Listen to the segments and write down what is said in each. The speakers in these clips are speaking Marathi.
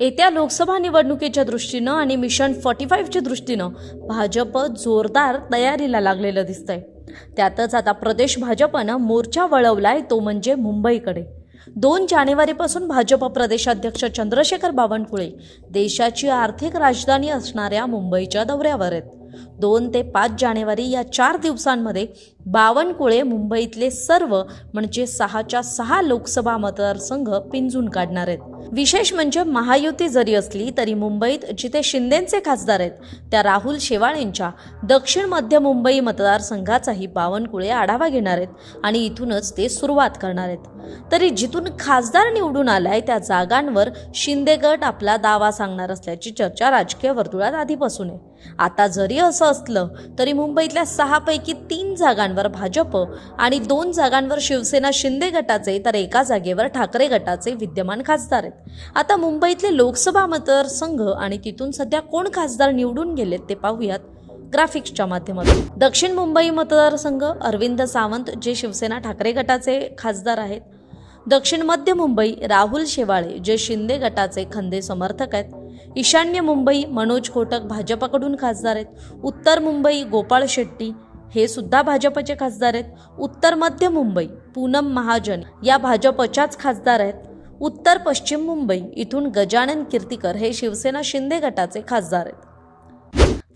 येत्या लोकसभा निवडणुकीच्या दृष्टीनं आणि मिशन फॉर्टी फाईव्हच्या दृष्टीनं भाजप जोरदार तयारीला लागलेलं दिसतंय. त्यातच आता प्रदेश भाजपनं मोर्चा वळवलाय तो म्हणजे मुंबईकडे. दोन जानेवारीपासून भाजप प्रदेशाध्यक्ष चंद्रशेखर बावनकुळे देशाची आर्थिक राजधानी असणाऱ्या मुंबईच्या दौऱ्यावर आहेत. दोन ते पाच जानेवारी या चार दिवसांमध्ये बावनकुळे मुंबईतले सर्व म्हणजे सहाच्या सहा लोकसभा मतदारसंघ पिंजून काढणार आहेत. विशेष म्हणजे महायुती जरी असली तरी मुंबईत जिथे शिंदेचे खासदार आहेत त्या राहुल शेवाळेंच्या दक्षिण मध्य मुंबई मतदारसंघाचाही बावनकुळे आढावा घेणार आहेत आणि इथूनच ते सुरुवात करणार आहेत. तरी जिथून खासदार निवडून आलाय त्या जागांवर शिंदे गट आपला दावा सांगणार असल्याची चर्चा राजकीय वर्तुळात आधीपासून आहे. आता जरी असं असलं तरी मुंबईतल्या सहापैकी तीन जागांवर भाजप आणि दोन जागांवर शिवसेना शिंदे गटाचे तर एका जागेवर ठाकरे गटाचे विद्यमान खासदार आहेत. आता मुंबईतले लोकसभा मतदारसंघ आणि तिथून सध्या कोण खासदार निवडून गेलेत ते पाहूयात ग्राफिक्सच्या माध्यमातून. दक्षिण मुंबई मतदारसंघ अरविंद सावंत जे शिवसेना ठाकरे गटाचे खासदार आहेत. दक्षिण मध्य मुंबई राहुल शेवाळे जे शिंदे गटाचे खंदे समर्थक आहेत. ईशान्य मुंबई मनोज कोटक भाजपकडून खासदार आहेत. उत्तर मुंबई गोपाळ शेट्टी हे सुद्धा भाजपचे खासदार आहेत. उत्तर मध्य मुंबई पूनम महाजन या भाजपच्याच खासदार आहेत. उत्तर पश्चिम मुंबई इथून गजानन कीर्तीकर हे शिवसेना शिंदे गटाचे खासदार आहेत.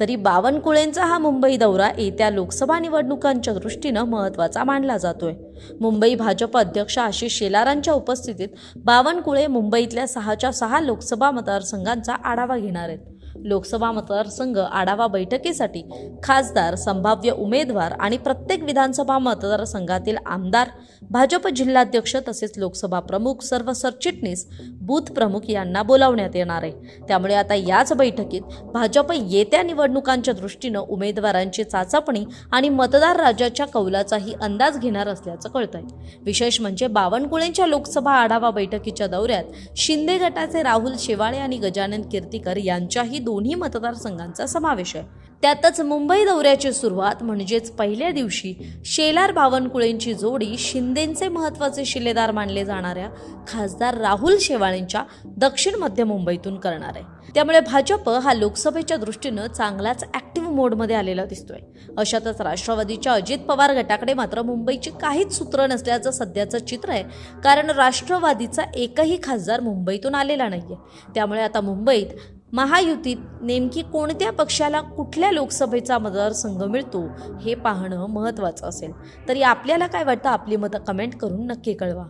तरी बावनकुळेंचा हा मुंबई दौरा येत्या लोकसभा निवडणुकांच्या दृष्टीनं महत्त्वाचा मानला जातोय. मुंबई भाजप अध्यक्ष आशिष शेलारांच्या उपस्थितीत बावनकुळे मुंबईतल्या सहाच्या सहा लोकसभा मतदारसंघांचा आढावा घेणार आहेत. लोकसभा मतदारसंघ आढावा बैठकीसाठी खासदार संभाव्य उमेदवार आणि प्रत्येक विधानसभा मतदारसंघातील आमदार भाजप जिल्हाध्यक्ष तसेच लोकसभा प्रमुख सर्व सरचिटणीस बूथ प्रमुख यांना बोलावण्यात येणार आहे. त्यामुळे आता याच बैठकीत भाजप येत्या निवडणुकांच्या दृष्टीनं उमेदवारांची चाचपणी आणि मतदार राजाच्या कौलाचाही अंदाज घेणार असल्याचं कळतंय. विशेष म्हणजे बावनकुळेंच्या लोकसभा आढावा बैठकीच्या दौऱ्यात शिंदे गटाचे राहुल शेवाळे आणि गजानन कीर्तीकर यांच्याही दोन्ही मतदारसंघांचा समावेश आहे. त्यातच मुंबई दौऱ्याची सुरुवात म्हणजेच पहिल्या दिवशी शेलार बावनकुळेंची जोडी शिंदेंचे महत्त्वाचे शिलेदार मानले जाणाऱ्या खासदार राहुल शेवाळेंच्या दक्षिण मध्य मुंबईतून करणार आहे. त्यामुळे भाजप हा लोकसभेच्या दृष्टीनं चांगलाच ॲक्टिव्ह मोडमध्ये आलेला दिसतोय. अशातच राष्ट्रवादीच्या अजित पवार गटाकडे मात्र मुंबईची काहीच सूत्र नसल्याचं सध्याचं चित्र आहे. कारण राष्ट्रवादीचा एकही खासदार मुंबईतून आलेला नाहीये. त्यामुळे आता मुंबईत महायुतीत नेमकी कोणत्या पक्षाला कुठल्या लोकसभेचा मतदारसंघ मिळतो हे पाहणं महत्त्वाचं असेल. तरी आपल्याला काय वाटतं? आपली मतं कमेंट करून नक्की कळवा.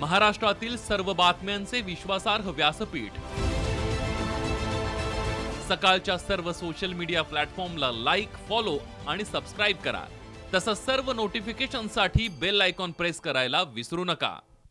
महाराष्ट्रातील सर्व बातम्यांचे विश्वासार्ह व्यासपीठ. सकाळच्या सर्व सोशल मीडिया प्लॅटफॉर्मला लाईक फॉलो आणि सबस्क्राईब करा. तसंच सर्व नोटिफिकेशनसाठी बेल आयकॉन प्रेस करायला विसरू नका.